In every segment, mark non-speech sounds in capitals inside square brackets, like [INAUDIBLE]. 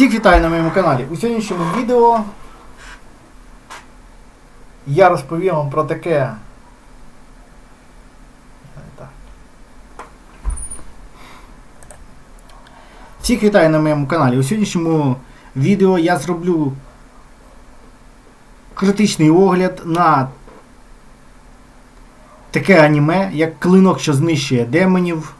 Всіх вітаю на моєму каналі. У сьогоднішньому відео я розповім вам про таке. Всіх вітаю на моєму каналі. У сьогоднішньому відео я зроблю критичний огляд на таке аніме, як клинок, що знищує демонів.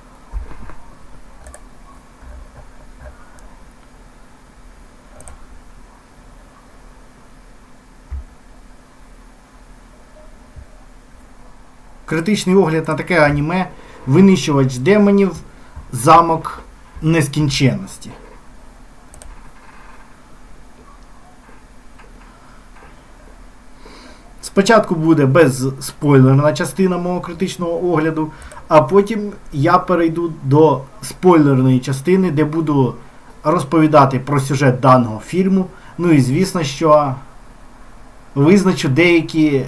Критичний огляд на таке аніме Винищувач демонів Замок нескінченності. Спочатку буде без спойлерна частина мого критичного огляду, а потім я перейду до спойлерної частини, де буду розповідати про сюжет даного фільму. Ну і звісно, що визначу деякі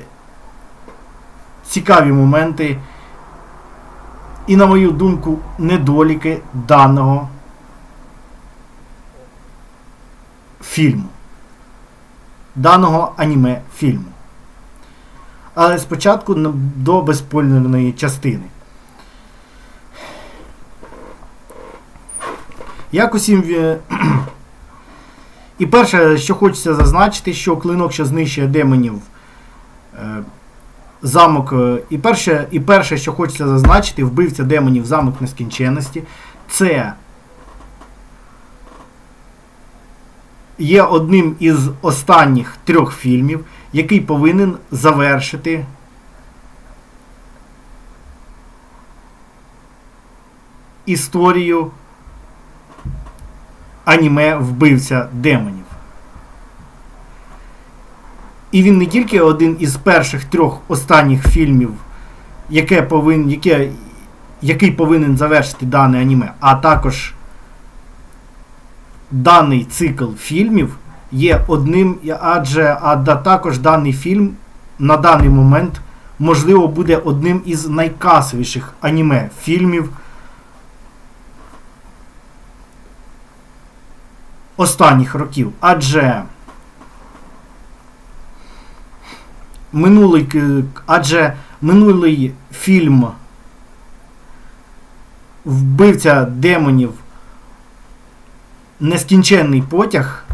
цікаві моменти і, на мою думку, недоліки даного фільму. Даного аніме фільму. Але спочатку до безспойлерної частини. Як усім. [CLEARS THROAT] І перше, що хочеться зазначити, що клинок, що знищує демонів. Замок. е, І перше, і перше, що хочеться зазначити, вбивця демонів замок нескінченності. Це є одним із останніх трьох фільмів, який повинен завершити історію аніме Вбивця демонів. І він не тільки один із перших трьох останніх фільмів, яке повин, яке, який повинен завершити дане аніме, а також даний цикл фільмів є одним, адже а також даний фільм на даний момент можливо буде одним із найкасовіших аніме фільмів останніх років. Адже минулий, адже минулий фільм Вбивця демонів Нескінченний потяг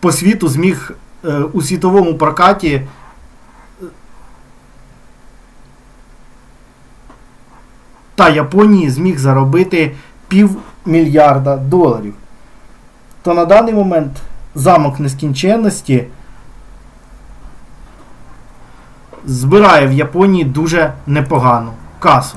по світу зміг е, у світовому прокаті е, та Японії зміг заробити пів мільярда доларів. То на даний момент замок нескінченності збирає в Японії дуже непогану касу.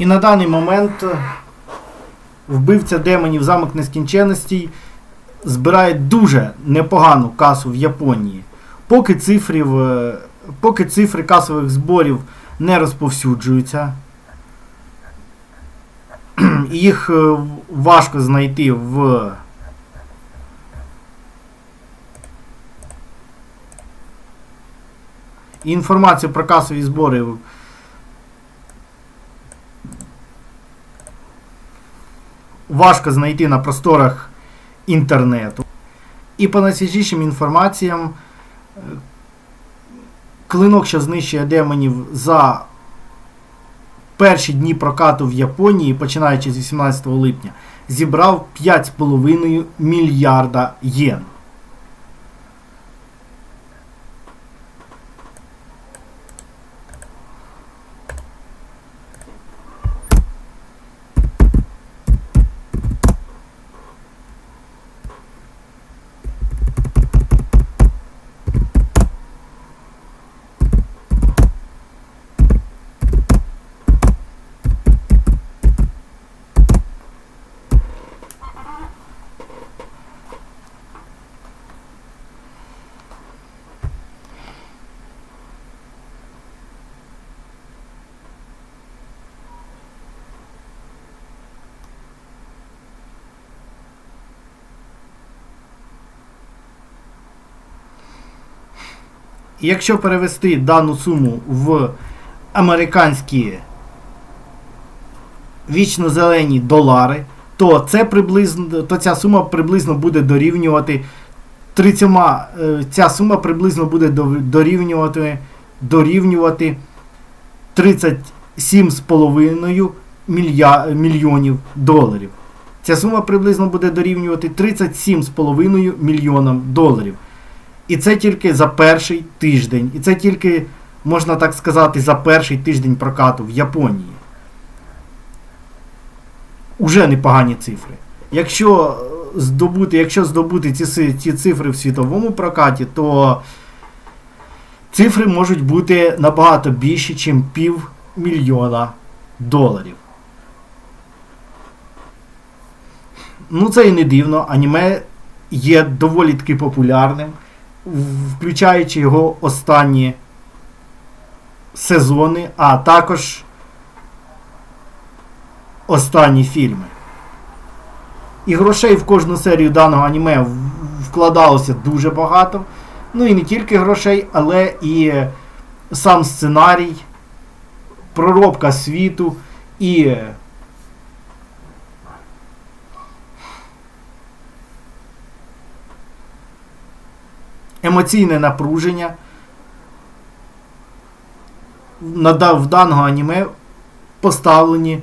І на даний момент е, вбивця демонів замок нескінченності збирає дуже непогану касу в Японії. Поки, цифрів, е, поки цифри касових зборів не розповсюджуються, [CLEARS THROAT] їх е, важко знайти в інформацію про касові збори важко знайти на просторах інтернету. І по найсвіжішим інформаціям, е, клинок, що знищує демонів за перші дні прокату в Японії, починаючи з 18 липня, зібрав 5,5 мільярда єн. І Якщо перевести дану суму в американські вічно-зелені долари, то це приблизно то ця сума приблизно буде дорівнювати 30, е, ця сума приблизно буде дорівнювати дорівнювати 37,5 мілья, мільйонів доларів. Ця сума приблизно буде дорівнювати 37,5 мільйонам доларів. І це тільки за перший тиждень. І це тільки, можна так сказати, за перший тиждень прокату в Японії. Уже непогані цифри. Якщо здобути, якщо здобути ці, ці цифри в світовому прокаті, то цифри можуть бути набагато більші, ніж пів мільйона доларів. Ну, це і не дивно. Аніме є доволі таки популярним включаючи його останні сезони, а також останні фільми. І грошей в кожну серію даного аніме вкладалося дуже багато. Ну і не тільки грошей, але і сам сценарій, проробка світу і емоційне напруження в даного аніме поставлені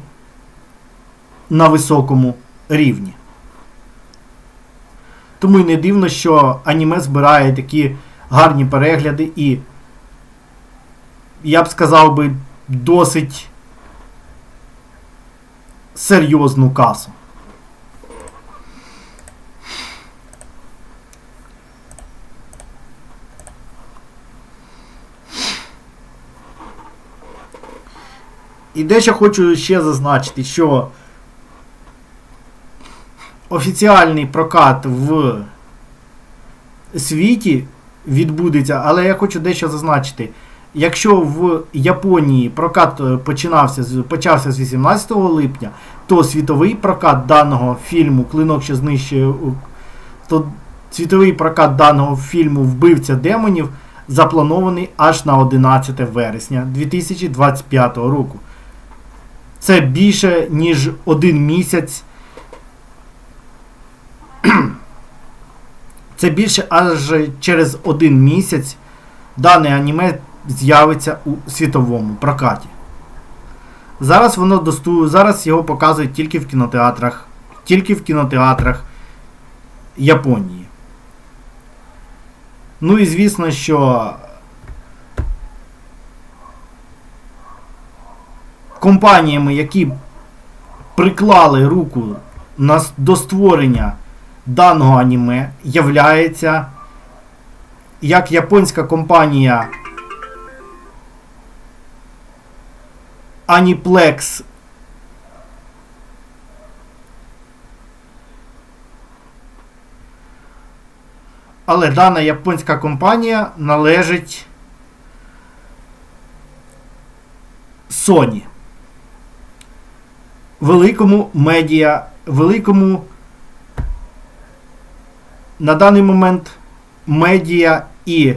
на високому рівні. Тому й не дивно, що аніме збирає такі гарні перегляди і, я б сказав би, досить серйозну касу. І дещо хочу ще зазначити, що офіціальний прокат в світі відбудеться, але я хочу дещо зазначити. Якщо в Японії прокат е, починався почався з 18 липня, то світовий прокат даного фільму Клинок, що знищує то світовий прокат даного фільму Вбивця демонів запланований аж на 11 вересня 2025 року. Це більше, ніж один місяць. [CLEARS THROAT] Це більше аж через один місяць дане аніме з'явиться у світовому прокаті. Зараз воно досту... зараз його показують тільки в кінотеатрах, тільки в кінотеатрах Японії. Ну і звісно, що компаніями, які приклали руку на, до створення даного аніме, являється як японська компанія Aniplex Але дана японська компанія належить Sony. Великому медіа, великому на даний момент медіа і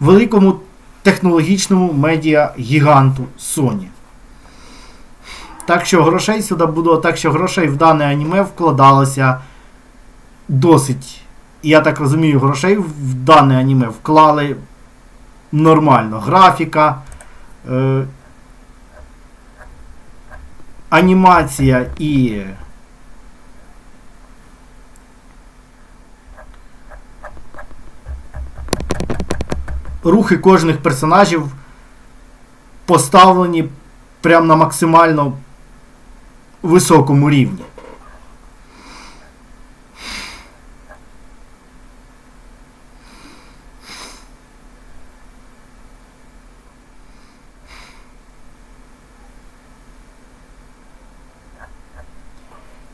великому технологічному медіа гіганту Sony. Так що грошей сюди було, так що грошей в дане аніме вкладалося досить. Я так розумію, грошей в дане аніме вклали нормально. Графіка, е, анімація і рухи кожних персонажів поставлені прямо на максимально високому рівні.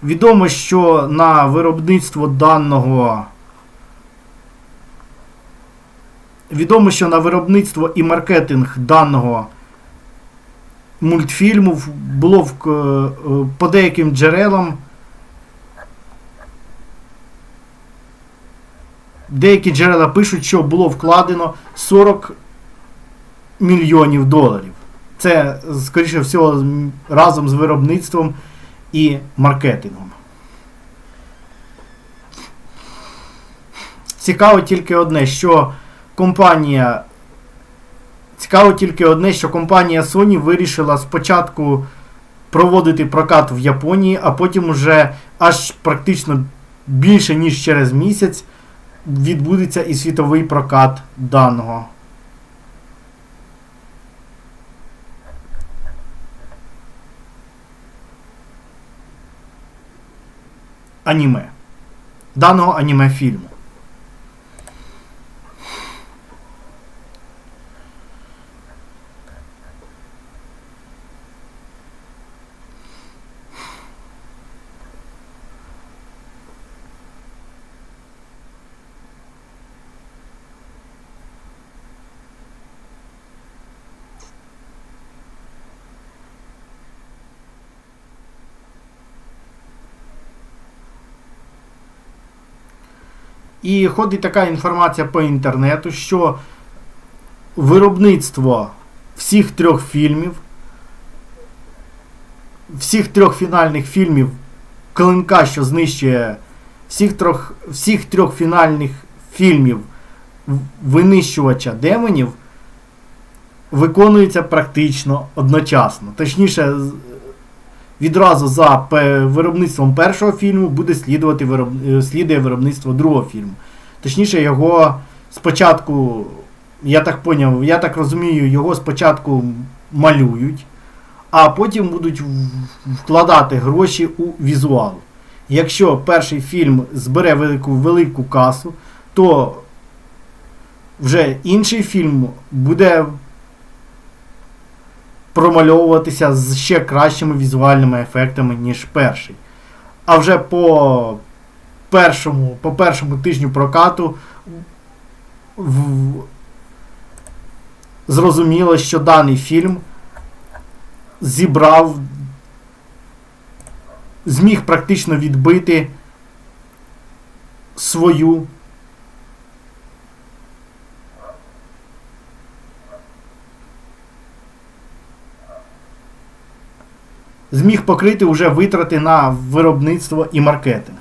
Відомо, що на виробництво даного. Відомо, що на виробництво і маркетинг даного мультфільму було в, е, по деяким джерелам. Деякі джерела пишуть, що було вкладено 40 мільйонів доларів. Це, скоріше всього, разом з виробництвом і маркетингом. Цікаво тільки одне, що компанія. Цікаво тільки одне, що компанія Sony вирішила спочатку проводити прокат в Японії, а потім уже аж практично більше ніж через місяць відбудеться і світовий прокат даного. Аніме. Даного аніме фільму. І ходить така інформація по інтернету, що виробництво всіх трьох фільмів, всіх трьох фінальних фільмів Клинка, що знищує всіх трьох, всіх трьох фінальних фільмів винищувача демонів, виконується практично одночасно. Точніше, відразу за виробництвом першого фільму буде слідувати вироб... е, слідує виробництво другого фільму. Точніше, його спочатку, я так поняв, я так розумію, його спочатку малюють, а потім будуть вкладати гроші у візуал. Якщо перший фільм збере велику велику касу, то вже інший фільм буде промальовуватися з ще кращими візуальними ефектами, ніж перший. А вже по першому, по першому тижню прокату в... зрозуміло, що даний фільм зібрав, зміг практично відбити свою зміг покрити вже витрати на виробництво і маркетинг.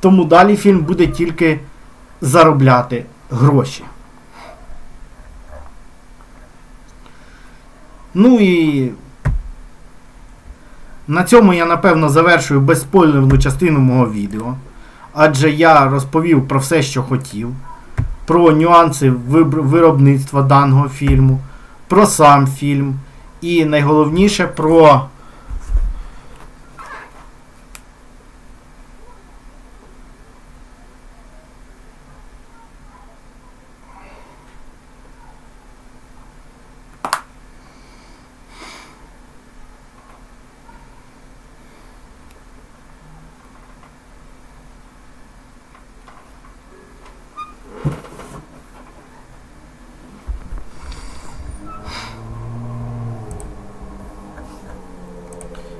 Тому далі фільм буде тільки заробляти гроші. Ну і на цьому я напевно завершую безспойлерну частину мого відео. Адже я розповів про все, що хотів, про нюанси виробництва даного фільму, про сам фільм. І найголовніше про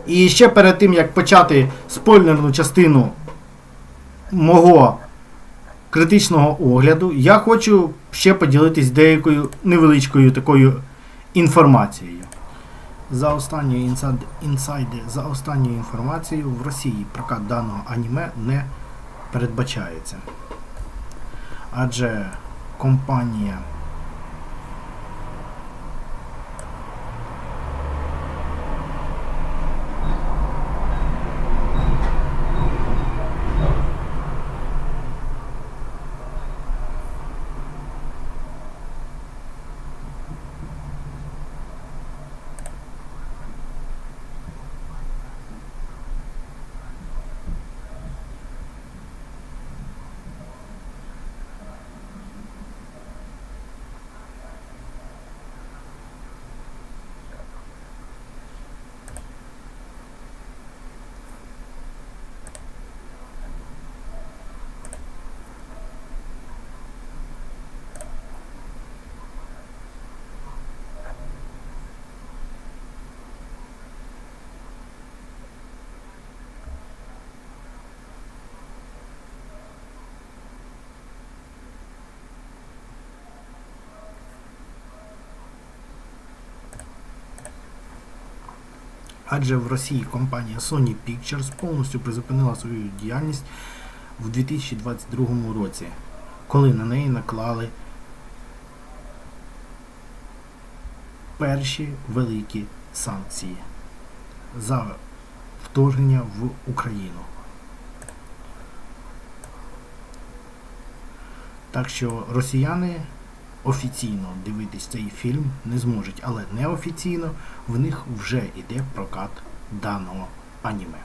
І ще перед тим, як почати спойлерну частину мого критичного огляду, я хочу ще поділитись деякою невеличкою такою інформацією. За останньою інсайд, інсайди, за останньою інформацією, в Росії прокат даного аніме не передбачається. Адже компанія Адже в Росії компанія Sony Pictures повністю призупинила свою діяльність в 2022 році, коли на неї наклали перші великі санкції за вторгнення в Україну. Так що росіяни офіційно дивитись цей фільм не зможуть, але неофіційно в них вже йде прокат даного аніме.